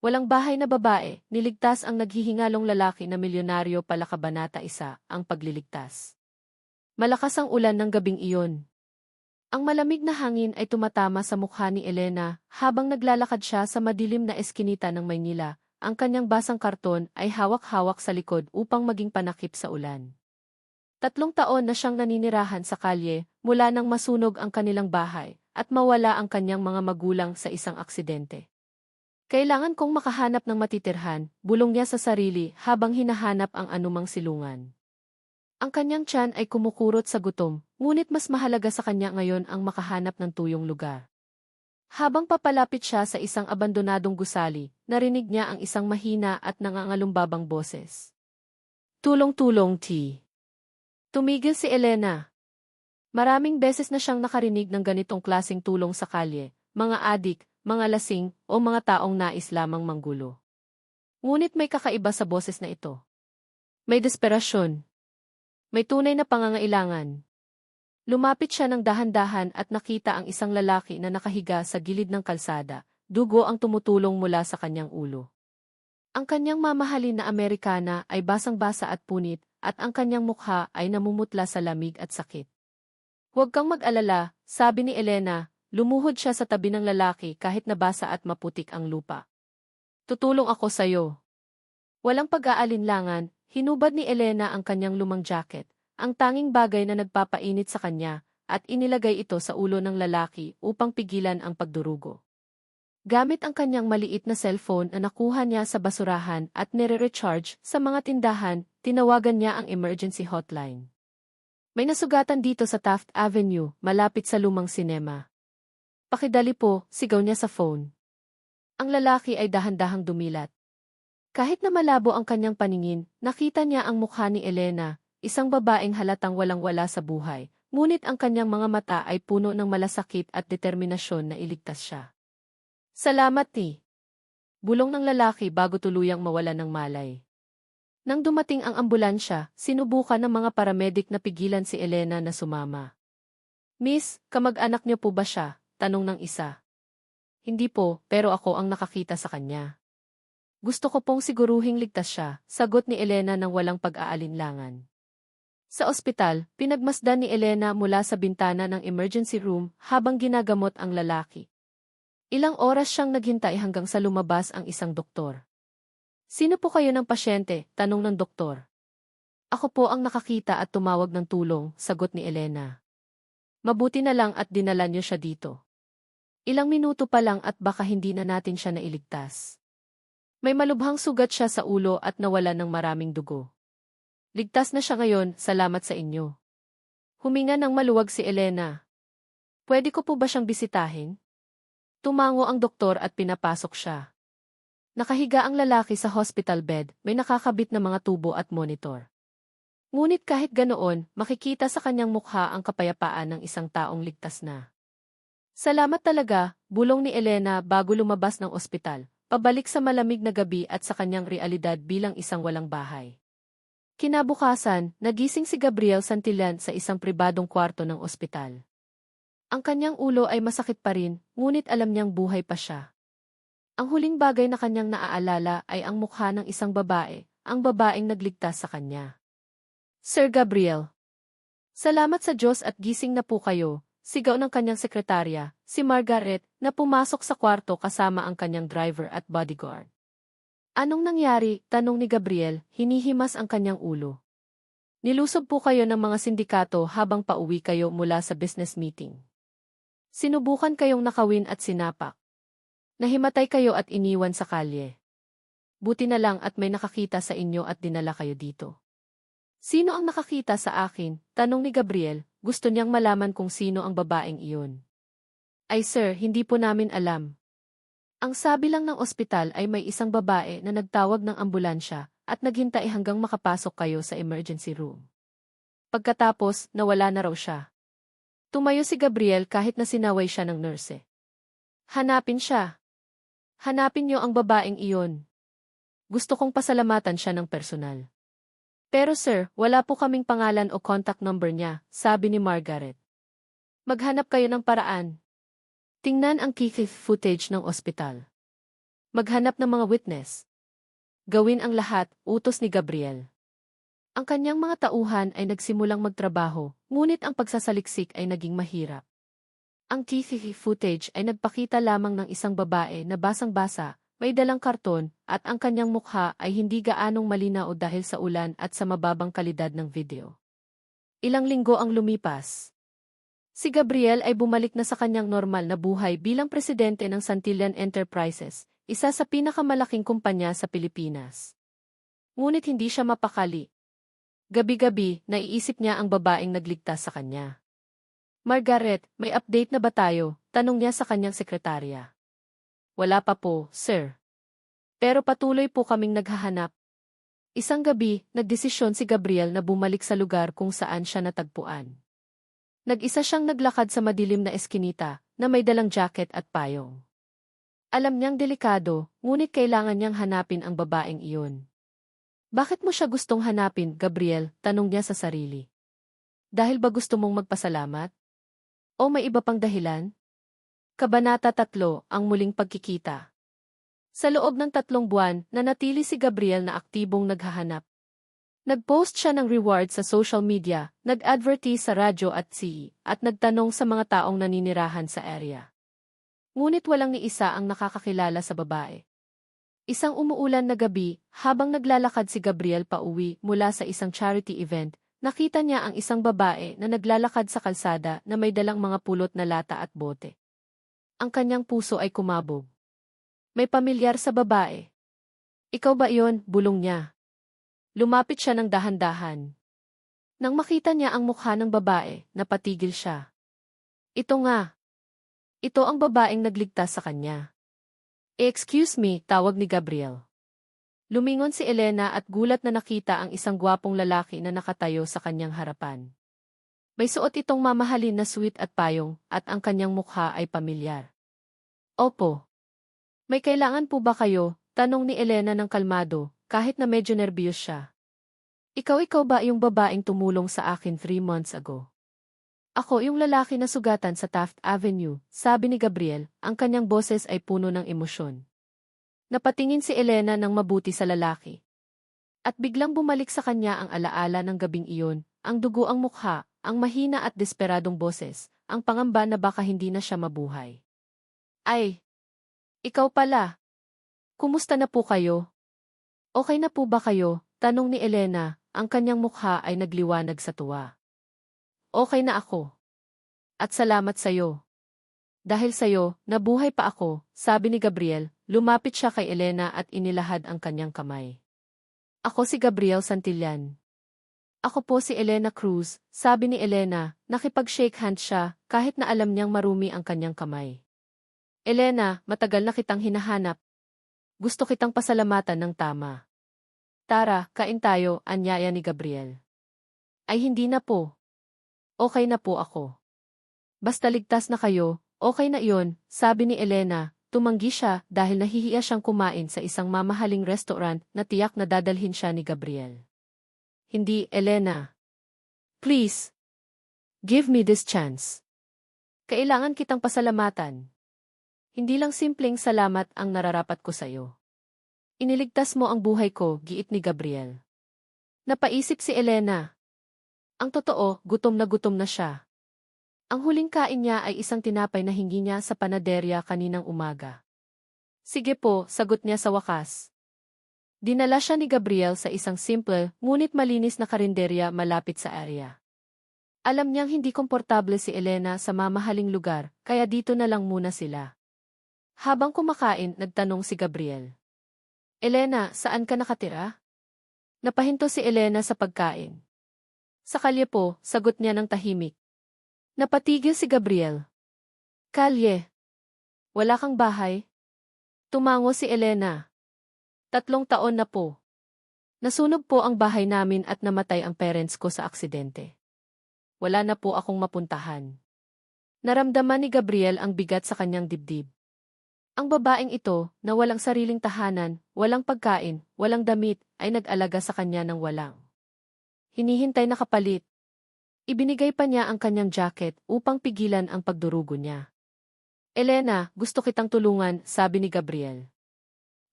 Walang bahay na babae, niligtas ang naghihingalong lalaki na milyonaryo pala kabanata isa, ang pagliligtas. Malakas ang ulan ng gabing iyon. Ang malamig na hangin ay tumatama sa mukha ni Elena habang naglalakad siya sa madilim na eskinita ng Maynila. Ang kanyang basang karton ay hawak-hawak sa likod upang maging panakip sa ulan. Tatlong taon na siyang naninirahan sa kalye mula nang masunog ang kanilang bahay at mawala ang kanyang mga magulang sa isang aksidente. Kailangan kong makahanap ng matitirhan, bulong niya sa sarili habang hinahanap ang anumang silungan. Ang kanyang tiyan ay kumukurot sa gutom, ngunit mas mahalaga sa kanya ngayon ang makahanap ng tuyong lugar. Habang papalapit siya sa isang abandonadong gusali, narinig niya ang isang mahina at nangangalumbabang boses. Tulong-tulong, T. Tumigil si Elena. Maraming beses na siyang nakarinig ng ganitong klasing tulong sa kalye, mga adik, mga lasing, o mga taong nais lamang manggulo. Ngunit may kakaiba sa boses na ito. May desperasyon. May tunay na pangangailangan. Lumapit siya ng dahan-dahan at nakita ang isang lalaki na nakahiga sa gilid ng kalsada, dugo ang tumutulong mula sa kanyang ulo. Ang kanyang mamahalin na Amerikana ay basang-basa at punit, at ang kanyang mukha ay namumutla sa lamig at sakit. Huwag kang mag-alala, sabi ni Elena, Lumuhod siya sa tabi ng lalaki kahit nabasa at maputik ang lupa. Tutulong ako sa'yo. Walang pag-aalinlangan, hinubad ni Elena ang kanyang lumang jacket, ang tanging bagay na nagpapainit sa kanya, at inilagay ito sa ulo ng lalaki upang pigilan ang pagdurugo. Gamit ang kanyang maliit na cellphone na nakuha niya sa basurahan at nire-recharge sa mga tindahan, tinawagan niya ang emergency hotline. May nasugatan dito sa Taft Avenue, malapit sa lumang sinema. Pakidali po, sigaw niya sa phone. Ang lalaki ay dahan-dahang dumilat. Kahit na malabo ang kanyang paningin, nakita niya ang mukha ni Elena, isang babaeng halatang walang-wala sa buhay, ngunit ang kanyang mga mata ay puno ng malasakit at determinasyon na iligtas siya. Salamat ni. Bulong ng lalaki bago tuluyang mawala ng malay. Nang dumating ang ambulansya, sinubukan ng mga paramedik na pigilan si Elena na sumama. Miss, kamag-anak niyo po ba siya? Tanong ng isa. Hindi po, pero ako ang nakakita sa kanya. Gusto ko pong siguruhing ligtas siya, sagot ni Elena ng walang pag-aalinlangan. Sa ospital, pinagmasdan ni Elena mula sa bintana ng emergency room habang ginagamot ang lalaki. Ilang oras siyang naghintay hanggang sa lumabas ang isang doktor. Sino po kayo ng pasyente? Tanong ng doktor. Ako po ang nakakita at tumawag ng tulong, sagot ni Elena. Mabuti na lang at dinala niyo siya dito. Ilang minuto pa lang at baka hindi na natin siya nailigtas. May malubhang sugat siya sa ulo at nawala ng maraming dugo. Ligtas na siya ngayon, salamat sa inyo. Huminga ng maluwag si Elena. Pwede ko po ba siyang bisitahin? Tumango ang doktor at pinapasok siya. Nakahiga ang lalaki sa hospital bed, may nakakabit na mga tubo at monitor. Ngunit kahit ganoon, makikita sa kanyang mukha ang kapayapaan ng isang taong ligtas na. Salamat talaga, bulong ni Elena bago lumabas ng ospital, pabalik sa malamig na gabi at sa kanyang realidad bilang isang walang bahay. Kinabukasan, nagising si Gabriel Santillan sa isang pribadong kwarto ng ospital. Ang kanyang ulo ay masakit pa rin, ngunit alam niyang buhay pa siya. Ang huling bagay na kanyang naaalala ay ang mukha ng isang babae, ang babaeng nagligtas sa kanya. Sir Gabriel. Salamat sa Diyos at gising na po kayo, Sigaw ng kanyang sekretarya, si Margaret, na pumasok sa kwarto kasama ang kanyang driver at bodyguard. Anong nangyari? Tanong ni Gabriel, hinihimas ang kanyang ulo. Nilusob po kayo ng mga sindikato habang pauwi kayo mula sa business meeting. Sinubukan kayong nakawin at sinapak. Nahimatay kayo at iniwan sa kalye. Buti na lang at may nakakita sa inyo at dinala kayo dito. Sino ang nakakita sa akin? Tanong ni Gabriel, gusto niyang malaman kung sino ang babaeng iyon. Ay sir, hindi po namin alam. Ang sabi lang ng ospital ay may isang babae na nagtawag ng ambulansya at naghintay hanggang makapasok kayo sa emergency room. Pagkatapos, nawala na raw siya. Tumayo si Gabriel kahit na sinaway siya ng nurse. Hanapin siya. Hanapin niyo ang babaeng iyon. Gusto kong pasalamatan siya ng personal. Pero sir, wala po kaming pangalan o contact number niya, sabi ni Margaret. Maghanap kayo ng paraan. Tingnan ang key footage ng ospital. Maghanap ng mga witness. Gawin ang lahat, utos ni Gabriel. Ang kanyang mga tauhan ay nagsimulang magtrabaho, ngunit ang pagsasaliksik ay naging mahirap. Ang TV footage ay nagpakita lamang ng isang babae na basang-basa, may dalang karton, at ang kanyang mukha ay hindi gaanong malinaw dahil sa ulan at sa mababang kalidad ng video. Ilang linggo ang lumipas. Si Gabriel ay bumalik na sa kanyang normal na buhay bilang presidente ng Santillan Enterprises, isa sa pinakamalaking kumpanya sa Pilipinas. Ngunit hindi siya mapakali. Gabi-gabi, naiisip niya ang babaeng nagligtas sa kanya. Margaret, may update na ba tayo? Tanong niya sa kanyang sekretarya. Wala pa po, sir. Pero patuloy po kaming naghahanap. Isang gabi, nagdesisyon si Gabriel na bumalik sa lugar kung saan siya natagpuan. Nag-isa siyang naglakad sa madilim na eskinita na may dalang jacket at payong. Alam niyang delikado, ngunit kailangan niyang hanapin ang babaeng iyon. Bakit mo siya gustong hanapin, Gabriel? Tanong niya sa sarili. Dahil ba gusto mong magpasalamat? O may iba pang dahilan? Kabanata 3, ang muling pagkikita. Sa loob ng tatlong buwan, nanatili si Gabriel na aktibong naghahanap. Nag-post siya ng reward sa social media, nag-advertise sa radyo at CE, at nagtanong sa mga taong naninirahan sa area. Ngunit walang ni isa ang nakakakilala sa babae. Isang umuulan na gabi, habang naglalakad si Gabriel pauwi mula sa isang charity event, nakita niya ang isang babae na naglalakad sa kalsada na may dalang mga pulot na lata at bote. Ang kanyang puso ay kumabog. May pamilyar sa babae. Ikaw ba iyon? Bulong niya. Lumapit siya ng dahan-dahan. Nang makita niya ang mukha ng babae, napatigil siya. Ito nga. Ito ang babaeng nagligtas sa kanya. Excuse me, tawag ni Gabriel. Lumingon si Elena at gulat na nakita ang isang gwapong lalaki na nakatayo sa kanyang harapan. May suot itong mamahalin na sweet at payong, at ang kanyang mukha ay pamilyar. Opo. May kailangan po ba kayo? Tanong ni Elena ng kalmado, kahit na medyo nerbiyos siya. Ikaw-ikaw ba yung babaeng tumulong sa akin three months ago? Ako yung lalaki na sugatan sa Taft Avenue, sabi ni Gabriel, ang kanyang boses ay puno ng emosyon. Napatingin si Elena ng mabuti sa lalaki. At biglang bumalik sa kanya ang alaala ng gabing iyon, ang dugo ang mukha, ang mahina at desperadong boses, ang pangamba na baka hindi na siya mabuhay. Ay! Ikaw pala! Kumusta na po kayo? Okay na po ba kayo? Tanong ni Elena, ang kanyang mukha ay nagliwanag sa tuwa. Okay na ako. At salamat sa'yo. Dahil sa'yo, nabuhay pa ako, sabi ni Gabriel, lumapit siya kay Elena at inilahad ang kanyang kamay. Ako si Gabriel Santillan. Ako po si Elena Cruz, sabi ni Elena, nakipag-shake hand siya, kahit na alam niyang marumi ang kanyang kamay. Elena, matagal na kitang hinahanap. Gusto kitang pasalamatan ng tama. Tara, kain tayo, anyaya ni Gabriel. Ay hindi na po. Okay na po ako. Basta ligtas na kayo, okay na iyon, sabi ni Elena, tumanggi siya dahil nahihiya siyang kumain sa isang mamahaling restaurant na tiyak na dadalhin siya ni Gabriel. Hindi, Elena. Please. Give me this chance. Kailangan kitang pasalamatan. Hindi lang simpleng salamat ang nararapat ko sa'yo. Iniligtas mo ang buhay ko, giit ni Gabriel. Napaisip si Elena, ang totoo, gutom na gutom na siya. Ang huling kain niya ay isang tinapay na hingi niya sa panaderya kaninang umaga. Sige po, sagot niya sa wakas. Dinala siya ni Gabriel sa isang simple, ngunit malinis na karinderya malapit sa area. Alam niyang hindi komportable si Elena sa mamahaling lugar, kaya dito na lang muna sila. Habang kumakain, nagtanong si Gabriel. Elena, saan ka nakatira? Napahinto si Elena sa pagkain. Sa kalye po, sagot niya ng tahimik. Napatigil si Gabriel. Kalye. Wala kang bahay? Tumango si Elena. Tatlong taon na po. Nasunog po ang bahay namin at namatay ang parents ko sa aksidente. Wala na po akong mapuntahan. Naramdaman ni Gabriel ang bigat sa kanyang dibdib. Ang babaeng ito, na walang sariling tahanan, walang pagkain, walang damit, ay nag-alaga sa kanya ng walang. Hinihintay na kapalit. Ibinigay pa niya ang kanyang jacket upang pigilan ang pagdurugo niya. Elena, gusto kitang tulungan, sabi ni Gabriel.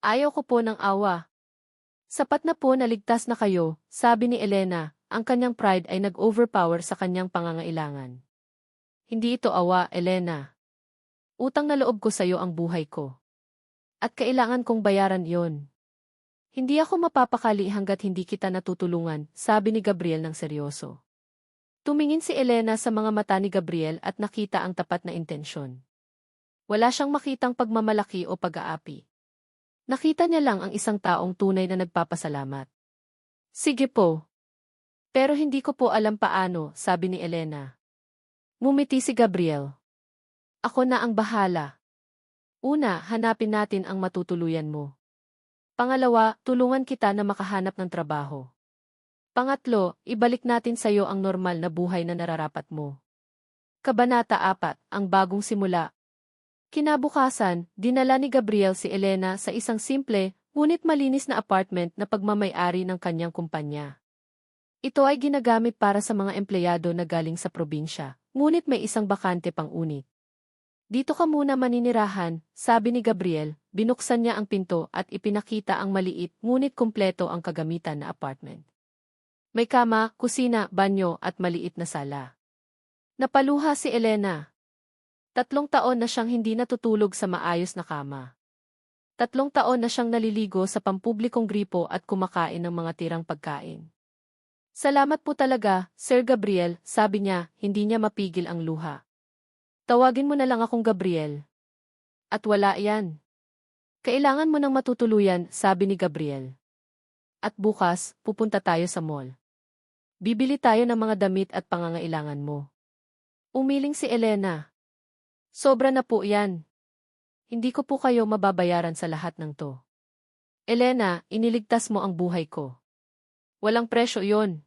Ayaw ko po ng awa. Sapat na po naligtas na kayo, sabi ni Elena, ang kanyang pride ay nag-overpower sa kanyang pangangailangan. Hindi ito awa, Elena. Utang na loob ko sa'yo ang buhay ko. At kailangan kong bayaran yon. Hindi ako mapapakali hanggat hindi kita natutulungan, sabi ni Gabriel ng seryoso. Tumingin si Elena sa mga mata ni Gabriel at nakita ang tapat na intensyon. Wala siyang makitang pagmamalaki o pag-aapi. Nakita niya lang ang isang taong tunay na nagpapasalamat. Sige po. Pero hindi ko po alam paano, sabi ni Elena. Mumiti si Gabriel. Ako na ang bahala. Una, hanapin natin ang matutuluyan mo. Pangalawa, tulungan kita na makahanap ng trabaho. Pangatlo, ibalik natin sa iyo ang normal na buhay na nararapat mo. Kabanata 4, ang bagong simula, Kinabukasan, dinala ni Gabriel si Elena sa isang simple, ngunit malinis na apartment na pagmamayari ng kanyang kumpanya. Ito ay ginagamit para sa mga empleyado na galing sa probinsya, ngunit may isang bakante pang unit. Dito ka muna maninirahan, sabi ni Gabriel, binuksan niya ang pinto at ipinakita ang maliit ngunit kumpleto ang kagamitan na apartment. May kama, kusina, banyo at maliit na sala. Napaluha si Elena, Tatlong taon na siyang hindi natutulog sa maayos na kama. Tatlong taon na siyang naliligo sa pampublikong gripo at kumakain ng mga tirang pagkain. Salamat po talaga, Sir Gabriel, sabi niya, hindi niya mapigil ang luha. Tawagin mo na lang akong Gabriel. At wala yan. Kailangan mo ng matutuluyan, sabi ni Gabriel. At bukas, pupunta tayo sa mall. Bibili tayo ng mga damit at pangangailangan mo. Umiling si Elena. Sobra na po yan. Hindi ko po kayo mababayaran sa lahat ng to. Elena, iniligtas mo ang buhay ko. Walang presyo yon.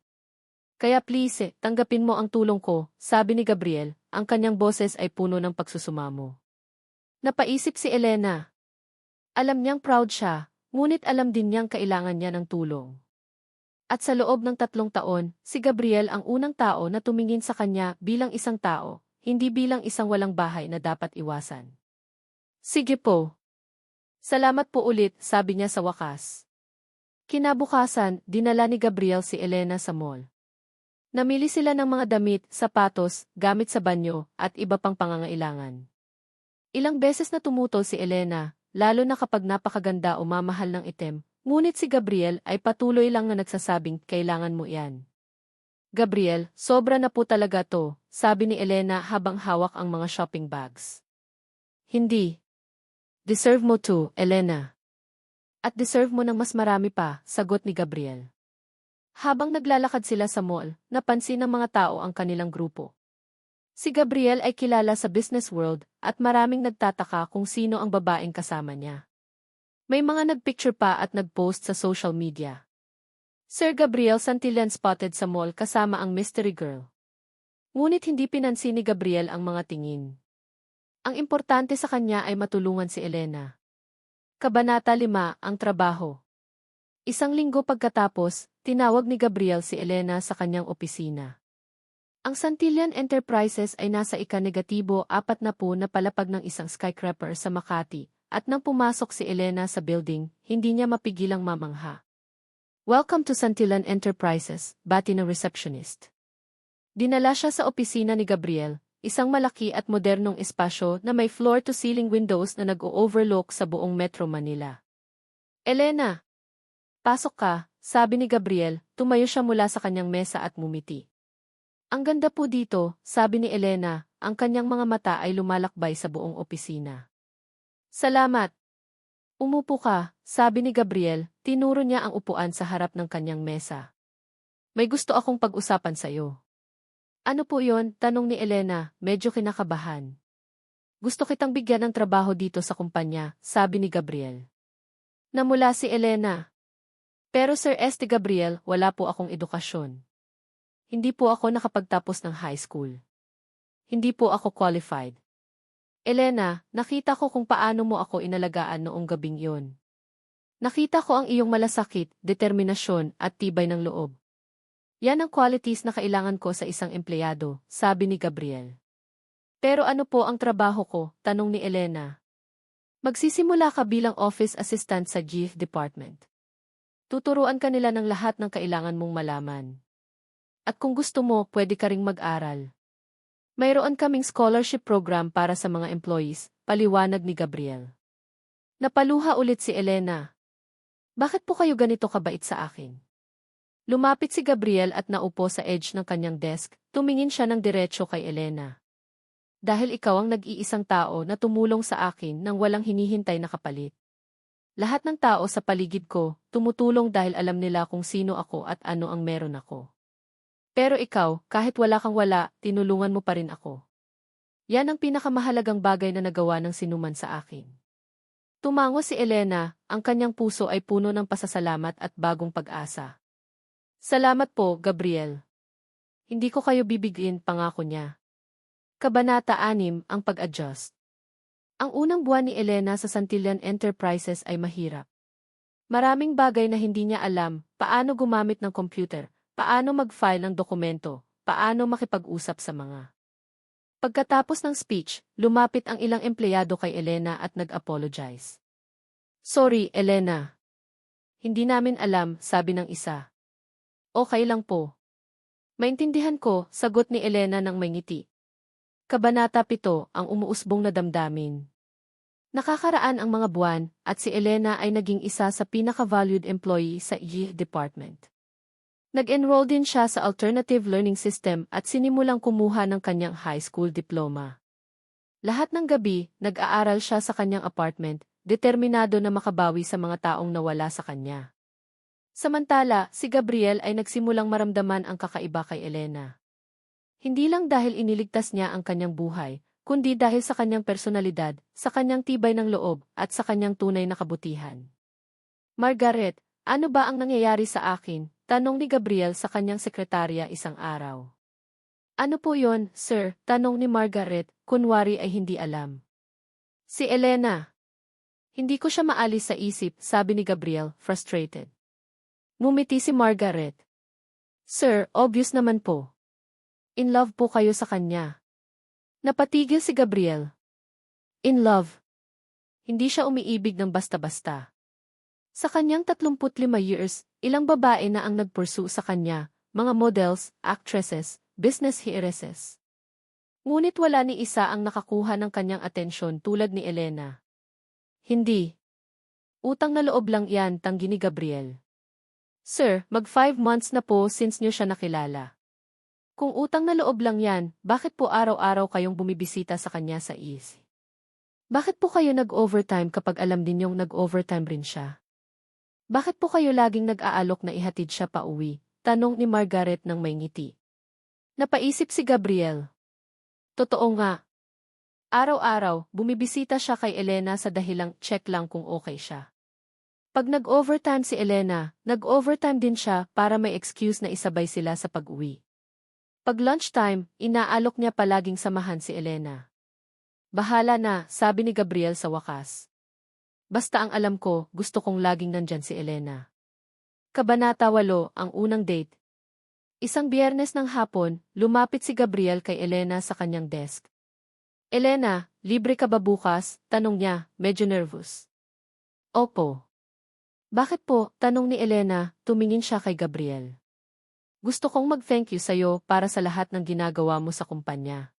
Kaya please, eh, tanggapin mo ang tulong ko, sabi ni Gabriel, ang kanyang boses ay puno ng pagsusumamo. Napaisip si Elena. Alam niyang proud siya, ngunit alam din niyang kailangan niya ng tulong. At sa loob ng tatlong taon, si Gabriel ang unang tao na tumingin sa kanya bilang isang tao, hindi bilang isang walang bahay na dapat iwasan. Sige po. Salamat po ulit, sabi niya sa wakas. Kinabukasan, dinala ni Gabriel si Elena sa mall. Namili sila ng mga damit, sapatos, gamit sa banyo, at iba pang pangangailangan. Ilang beses na tumutol si Elena, lalo na kapag napakaganda o mamahal ng item, ngunit si Gabriel ay patuloy lang na nagsasabing kailangan mo yan. Gabriel, sobra na po talaga to, sabi ni Elena habang hawak ang mga shopping bags. Hindi. Deserve mo to, Elena. At deserve mo ng mas marami pa, sagot ni Gabriel. Habang naglalakad sila sa mall, napansin ng mga tao ang kanilang grupo. Si Gabriel ay kilala sa business world at maraming nagtataka kung sino ang babaeng kasama niya. May mga nagpicture pa at nagpost sa social media. Sir Gabriel Santillan spotted sa mall kasama ang mystery girl. Ngunit hindi pinansin ni Gabriel ang mga tingin. Ang importante sa kanya ay matulungan si Elena. Kabanata 5, ang trabaho. Isang linggo pagkatapos, tinawag ni Gabriel si Elena sa kanyang opisina. Ang Santillan Enterprises ay nasa ika-negatibo apat na po na palapag ng isang skyscraper sa Makati, at nang pumasok si Elena sa building, hindi niya mapigilang mamangha. Welcome to Santillan Enterprises, bati ng receptionist. Dinala siya sa opisina ni Gabriel, isang malaki at modernong espasyo na may floor-to-ceiling windows na nag-o-overlook sa buong Metro Manila. Elena! Pasok ka, sabi ni Gabriel, tumayo siya mula sa kanyang mesa at mumiti. Ang ganda po dito, sabi ni Elena, ang kanyang mga mata ay lumalakbay sa buong opisina. Salamat, Umupo ka, sabi ni Gabriel, tinuro niya ang upuan sa harap ng kanyang mesa. May gusto akong pag-usapan sa'yo. Ano po yon? Tanong ni Elena, medyo kinakabahan. Gusto kitang bigyan ng trabaho dito sa kumpanya, sabi ni Gabriel. Namula si Elena. Pero Sir Este Gabriel, wala po akong edukasyon. Hindi po ako nakapagtapos ng high school. Hindi po ako qualified. Elena, nakita ko kung paano mo ako inalagaan noong gabing yon. Nakita ko ang iyong malasakit, determinasyon, at tibay ng loob. Yan ang qualities na kailangan ko sa isang empleyado, sabi ni Gabriel. Pero ano po ang trabaho ko, tanong ni Elena. Magsisimula ka bilang office assistant sa GIF department. Tuturuan ka nila ng lahat ng kailangan mong malaman. At kung gusto mo, pwede ka ring mag-aral. Mayroon kaming scholarship program para sa mga employees, paliwanag ni Gabriel. Napaluha ulit si Elena. Bakit po kayo ganito kabait sa akin? Lumapit si Gabriel at naupo sa edge ng kanyang desk, tumingin siya ng diretsyo kay Elena. Dahil ikaw ang nag-iisang tao na tumulong sa akin nang walang hinihintay na kapalit. Lahat ng tao sa paligid ko, tumutulong dahil alam nila kung sino ako at ano ang meron ako. Pero ikaw, kahit wala kang wala, tinulungan mo pa rin ako. Yan ang pinakamahalagang bagay na nagawa ng sinuman sa akin. Tumango si Elena, ang kanyang puso ay puno ng pasasalamat at bagong pag-asa. Salamat po, Gabriel. Hindi ko kayo bibigyan, pangako niya. Kabanata 6, ang pag-adjust. Ang unang buwan ni Elena sa Santillan Enterprises ay mahirap. Maraming bagay na hindi niya alam, paano gumamit ng computer, paano mag-file ng dokumento, paano makipag-usap sa mga. Pagkatapos ng speech, lumapit ang ilang empleyado kay Elena at nag-apologize. Sorry, Elena. Hindi namin alam, sabi ng isa. Okay lang po. Maintindihan ko, sagot ni Elena ng may ngiti. Kabanata 7, ang umuusbong na damdamin. Nakakaraan ang mga buwan, at si Elena ay naging isa sa pinaka-valued employee sa YIH department. Nag-enroll din siya sa Alternative Learning System at sinimulang kumuha ng kanyang high school diploma. Lahat ng gabi, nag-aaral siya sa kanyang apartment, determinado na makabawi sa mga taong nawala sa kanya. Samantala, si Gabriel ay nagsimulang maramdaman ang kakaiba kay Elena. Hindi lang dahil iniligtas niya ang kanyang buhay, kundi dahil sa kanyang personalidad, sa kanyang tibay ng loob, at sa kanyang tunay na kabutihan. Margaret, ano ba ang nangyayari sa akin? Tanong ni Gabriel sa kanyang sekretarya isang araw. Ano po yon, sir? Tanong ni Margaret, kunwari ay hindi alam. Si Elena. Hindi ko siya maalis sa isip, sabi ni Gabriel, frustrated. Ngumiti si Margaret. Sir, obvious naman po. In love po kayo sa kanya. Napatigil si Gabriel. In love. Hindi siya umiibig ng basta-basta. Sa kanyang 35 years, ilang babae na ang nagpursu sa kanya, mga models, actresses, business heiresses. Ngunit wala ni isa ang nakakuha ng kanyang atensyon tulad ni Elena. Hindi. Utang na loob lang yan, tanggi ni Gabriel. Sir, mag five months na po since niyo siya nakilala. Kung utang na loob lang yan, bakit po araw-araw kayong bumibisita sa kanya sa is? Bakit po kayo nag-overtime kapag alam din yung nag-overtime rin siya? Bakit po kayo laging nag-aalok na ihatid siya pa uwi? Tanong ni Margaret ng may ngiti. Napaisip si Gabriel. Totoo nga. Araw-araw, bumibisita siya kay Elena sa dahilang check lang kung okay siya. Pag nag-overtime si Elena, nag-overtime din siya para may excuse na isabay sila sa pag-uwi. Pag lunchtime, inaalok niya palaging samahan si Elena. Bahala na, sabi ni Gabriel sa wakas. Basta ang alam ko, gusto kong laging nandyan si Elena. Kabanata 8, ang unang date. Isang biyernes ng hapon, lumapit si Gabriel kay Elena sa kanyang desk. Elena, libre ka ba bukas? Tanong niya, medyo nervous. Opo. Bakit po? Tanong ni Elena, tumingin siya kay Gabriel. Gusto kong mag-thank you sa'yo para sa lahat ng ginagawa mo sa kumpanya.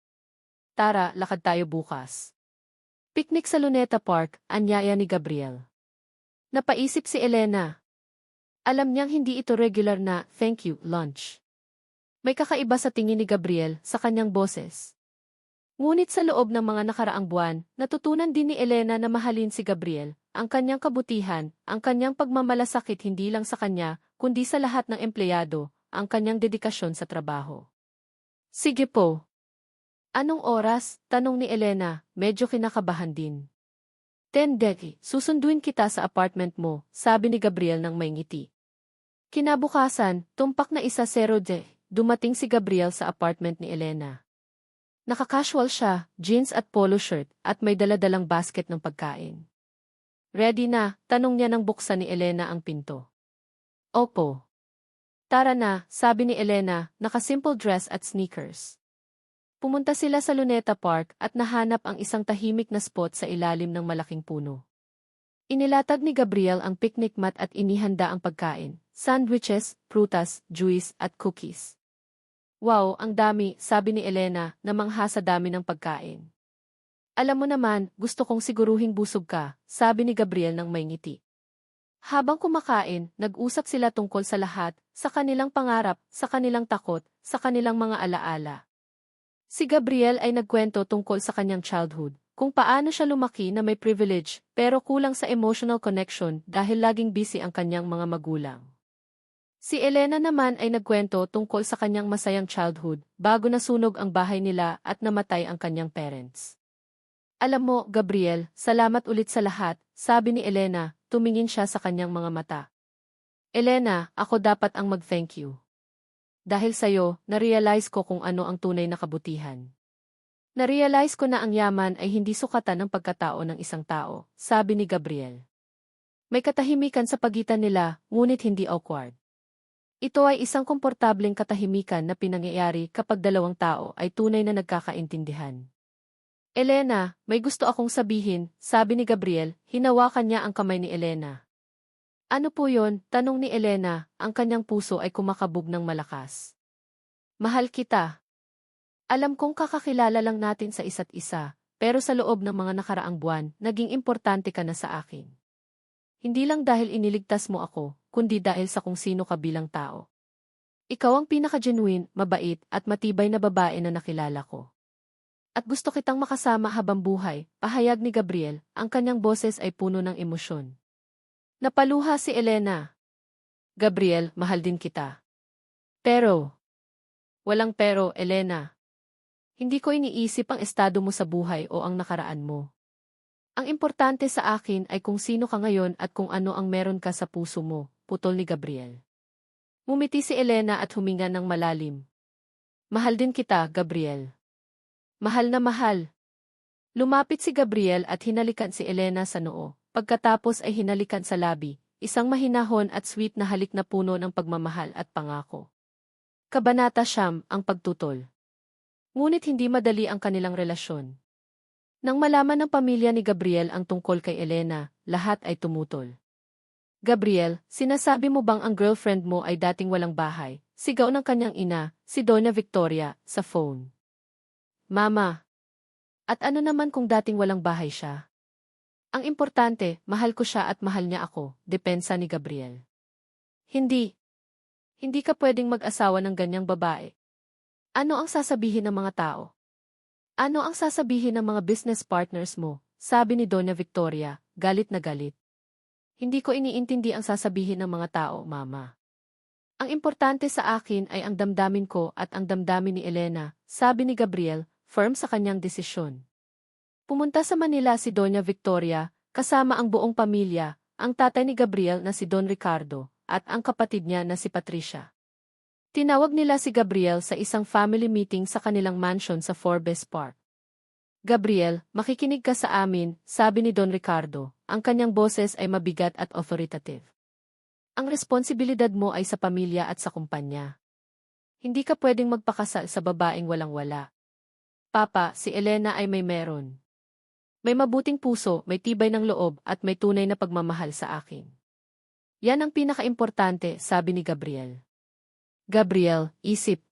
Tara, lakad tayo bukas. Picnic sa Luneta Park, anyaya ni Gabriel. Napaisip si Elena. Alam niyang hindi ito regular na thank you lunch. May kakaiba sa tingin ni Gabriel sa kanyang boses. Ngunit sa loob ng mga nakaraang buwan, natutunan din ni Elena na mahalin si Gabriel, ang kanyang kabutihan, ang kanyang pagmamalasakit hindi lang sa kanya, kundi sa lahat ng empleyado, ang kanyang dedikasyon sa trabaho. Sige po. Anong oras? Tanong ni Elena, medyo kinakabahan din. Ten deki, susunduin kita sa apartment mo, sabi ni Gabriel ng may ngiti. Kinabukasan, tumpak na isa zero de, dumating si Gabriel sa apartment ni Elena. Nakakasual siya, jeans at polo shirt, at may daladalang basket ng pagkain. Ready na, tanong niya nang buksan ni Elena ang pinto. Opo. Tara na, sabi ni Elena, naka-simple dress at sneakers. Pumunta sila sa Luneta Park at nahanap ang isang tahimik na spot sa ilalim ng malaking puno. Inilatag ni Gabriel ang picnic mat at inihanda ang pagkain, sandwiches, prutas, juice at cookies. Wow, ang dami, sabi ni Elena, namangha sa dami ng pagkain. Alam mo naman, gusto kong siguruhing busog ka, sabi ni Gabriel ng may ngiti. Habang kumakain, nag-usap sila tungkol sa lahat, sa kanilang pangarap, sa kanilang takot, sa kanilang mga alaala. Si Gabriel ay nagkwento tungkol sa kanyang childhood, kung paano siya lumaki na may privilege pero kulang sa emotional connection dahil laging busy ang kanyang mga magulang. Si Elena naman ay nagkwento tungkol sa kanyang masayang childhood bago nasunog ang bahay nila at namatay ang kanyang parents. Alam mo, Gabriel, salamat ulit sa lahat, sabi ni Elena, tumingin siya sa kanyang mga mata. Elena, ako dapat ang mag-thank you. Dahil sa'yo, narealize ko kung ano ang tunay na kabutihan. Narealize ko na ang yaman ay hindi sukatan ng pagkatao ng isang tao, sabi ni Gabriel. May katahimikan sa pagitan nila, ngunit hindi awkward. Ito ay isang komportableng katahimikan na pinangyayari kapag dalawang tao ay tunay na nagkakaintindihan. Elena, may gusto akong sabihin, sabi ni Gabriel, hinawakan niya ang kamay ni Elena. Ano po yon? Tanong ni Elena, ang kanyang puso ay kumakabog ng malakas. Mahal kita. Alam kong kakakilala lang natin sa isa't isa, pero sa loob ng mga nakaraang buwan, naging importante ka na sa akin. Hindi lang dahil iniligtas mo ako, kundi dahil sa kung sino ka bilang tao. Ikaw ang pinaka-genuine, mabait, at matibay na babae na nakilala ko. At gusto kitang makasama habang buhay, pahayag ni Gabriel, ang kanyang boses ay puno ng emosyon. Napaluha si Elena. Gabriel, mahal din kita. Pero, walang pero, Elena. Hindi ko iniisip ang estado mo sa buhay o ang nakaraan mo. Ang importante sa akin ay kung sino ka ngayon at kung ano ang meron ka sa puso mo, putol ni Gabriel. Mumiti si Elena at huminga ng malalim. Mahal din kita, Gabriel. Mahal na mahal. Lumapit si Gabriel at hinalikan si Elena sa noo. Pagkatapos ay hinalikan sa labi, isang mahinahon at sweet na halik na puno ng pagmamahal at pangako. Kabanata Siyam, ang pagtutol. Ngunit hindi madali ang kanilang relasyon. Nang malaman ng pamilya ni Gabriel ang tungkol kay Elena, lahat ay tumutol. Gabriel, sinasabi mo bang ang girlfriend mo ay dating walang bahay? Sigaw ng kanyang ina, si Donna Victoria, sa phone. Mama. At ano naman kung dating walang bahay siya? Ang importante, mahal ko siya at mahal niya ako, depensa ni Gabriel. Hindi. Hindi ka pwedeng mag-asawa ng ganyang babae. Ano ang sasabihin ng mga tao? Ano ang sasabihin ng mga business partners mo? Sabi ni Donna Victoria, galit na galit. Hindi ko iniintindi ang sasabihin ng mga tao, Mama. Ang importante sa akin ay ang damdamin ko at ang damdamin ni Elena, sabi ni Gabriel, firm sa kanyang desisyon. Pumunta sa Manila si Doña Victoria, kasama ang buong pamilya, ang tatay ni Gabriel na si Don Ricardo, at ang kapatid niya na si Patricia. Tinawag nila si Gabriel sa isang family meeting sa kanilang mansion sa Forbes Park. Gabriel, makikinig ka sa amin, sabi ni Don Ricardo, ang kanyang boses ay mabigat at authoritative. Ang responsibilidad mo ay sa pamilya at sa kumpanya. Hindi ka pwedeng magpakasal sa babaeng walang-wala. Papa, si Elena ay may meron. May mabuting puso, may tibay ng loob, at may tunay na pagmamahal sa akin. Yan ang pinakaimportante, sabi ni Gabriel. Gabriel, isip,